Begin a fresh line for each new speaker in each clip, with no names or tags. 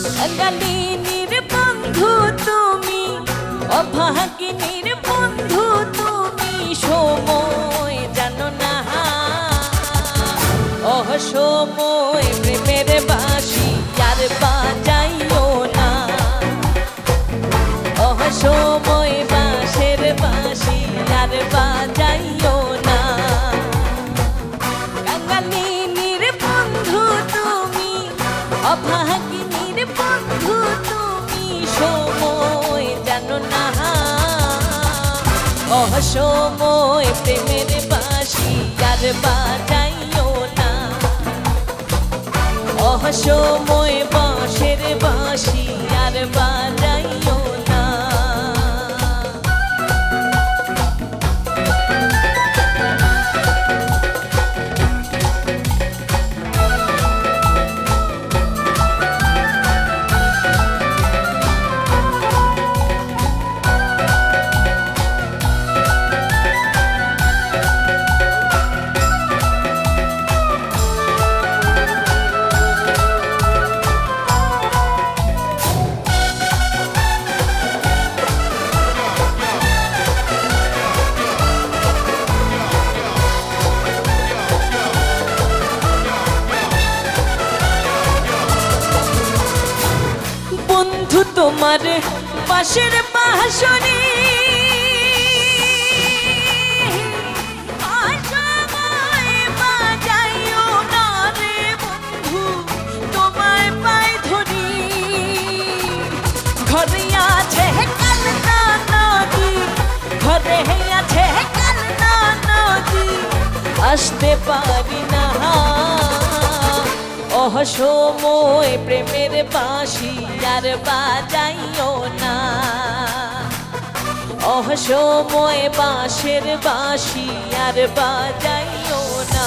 অঙ্গালিনীর বন্ধু তুমি অভাগিনীর বন্ধু তুমি সময় জানো না অসময় প্রেমের বাসি আর বাজাইও অসময় প্রেমের বাসি আর বাজাইও না। অসময় বাঁশের বাসি আর বাজাইও আছে কান্না নদী, আসতে পারি না। অসময় প্রেমের বাঁশি আর বাজাইও না। অসময় বাঁশের বাঁশি আর বাজাইও না।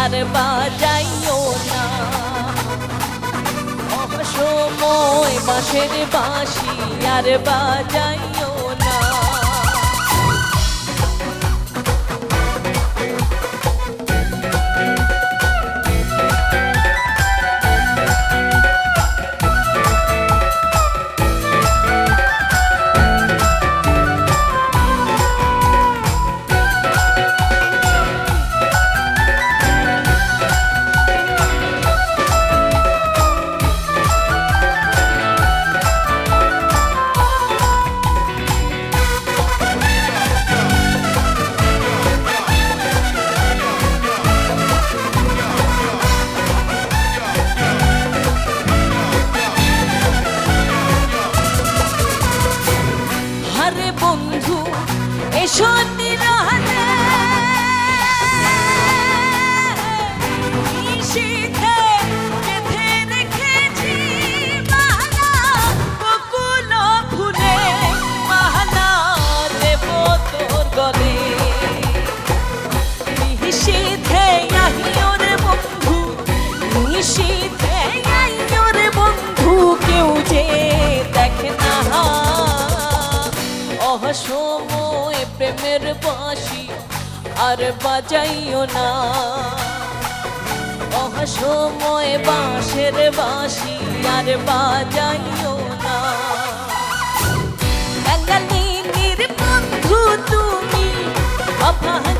আর বাজাইও না। অসময় বাঁশের বাঁশি আর বাজাইও মোয়ে প্রেমের বাঁশি আর বাজাইও না। অসময় বাঁশের বাঁশি আর বাজাইও না। বাঙালি নির বন্ধু তুমি, অভাগ